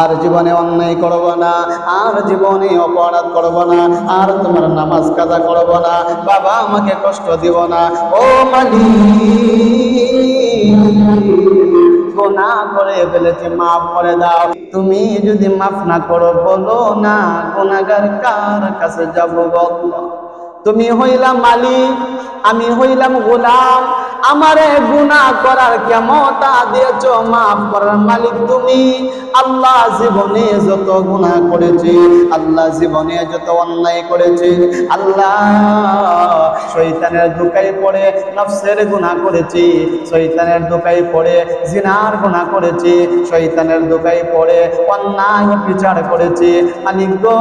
আর জীবনে অন্যায় করব না, আর জীবনে অপরাধ করব না, আর তোমার নামাজ কাজা করব না, বাবা আমাকে কষ্ট দিব না, ও গোনা করে ফেলেছে, মাফ করে দাও। তুমি যদি মাফ না করো, বলো না কার কাছে যাব তুমি হইলাম আমি হইলাম গোলাম। আমারে গুনাহ করার ক্ষমতা দিয়েছ, মাফ করার মালিক তুমি। আল্লাহ জীবনে যত গুনাহ করেছি, আল্লাহ জীবনে যত অন্যায় করেছি, আল্লাহ শৈতানের দুকাই পড়ে, নফসের গুনাহ করেছি শৈতানের দুকাই পড়ে, জিনার গুনাহ করেছি শৈতানের দুকাই পড়ে, অন্যায় বিচার করেছি। মালিক গো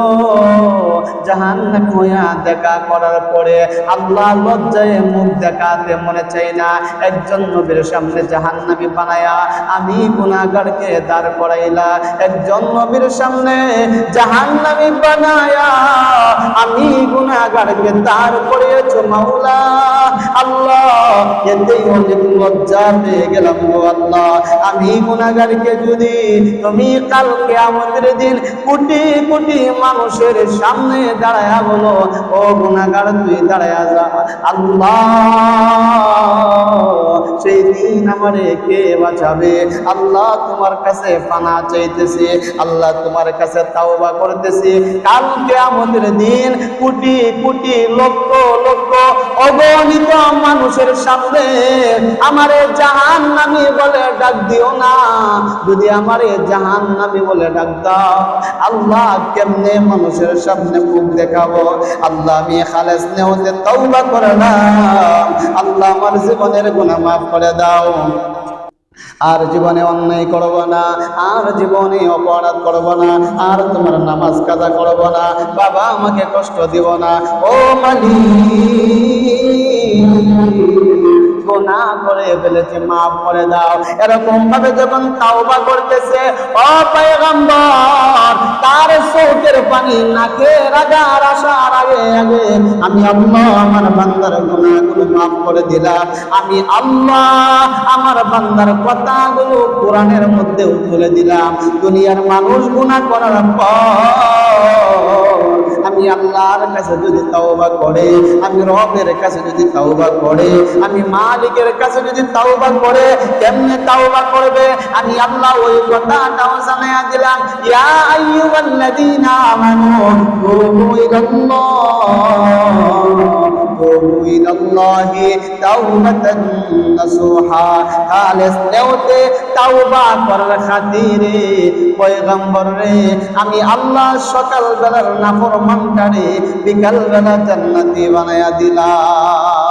হইয়া দেখা করার পরে আল্লাহ লজ্জায় মুখ দেখাতে মনে চাই না, একজন নবীর সামনে জাহান্নামী বানায়া আমি গুনাহগারকে দাঁড় করাইলা একজন নবীর সামনে জাহান্নামী বানায়া, আমি গুনাহগারকে দাঁড় করিয়েছো মাওলা। আল্লাহ এতেই অনেক লজ্জা পেয়ে গেলাম গো আল্লাহ। আমি গুনাহগারকে যদি তুমি কালকে আমাদের দিন কোটি কোটি মানুষের সামনে দাঁড়ায়া বলো, ও গুনাহগার, তুই দাঁড়ায়া যা। আল্লাহ সেই দিন আমারে কে বাঁচাবে? আল্লাহ তোমার কাছে পানা চাইতেছি, আল্লাহ তোমার কাছে তাওবা করতেছি। কালকে আমাদের দিন কোটি কোটি লক্ষ লক্ষ অগণিত মানুষের সামনে আমারে জাহান নামি বলে ডাক দিও না। যদি আমারে জাহান নামি বলে ডাক দাও, আল্লাহ কেমনে মানুষের সামনে মুখ দেখাবো? আল্লাহ আমি খালেস নেওতে করে করলাম। আল্লাহ আমার জীবনের গুনাহ মাফ করে দাও। আর জীবনে অন্যায় করব না, আর জীবনে অপরাধ করব না, আর তোমার নামাজ কাজা করব না, বাবা আমাকে কষ্ট দিব না। ও মালিক গোনা করে ফেলেছে, মাফ করে দাও। এরকম ভাবে যখন তাওবা করতেছে, ও পয়গম্বর, তার পানি নাকে রাজার আসার আগে আগে আমি আল্লাহ আমার বান্দার গুণাগুলো মাফ করে দিলাম। আমি আল্লাহ আমার বান্দার কথাগুলো কোরআনের মধ্যেও তুলে দিলাম। দুনিয়ার মানুষ গুণা করার পর আমি আল্লাহর কাছে যদি তাওবা করে, আমি রবের কাছে যদি তাওবা করে, আমি মালিকের কাছে যদি তাওবা করে, কেমনে তাওবা করবে? আমি আল্লাহ ওই কথাটাও জানাইয়া দিলাম, ইয়া আইয়ুহাল্লাযীনা আমানু তুবু ইলাল্লাহ। إلى الله توبة نصوحا খালেস নেওতে তাওবা করার খাতিরে পয়গম্বর রে আমি আল্লাহ সকাল বেলার নাফরমানটারে বিকাল বেলা জান্নাতি বানায়া দিলাম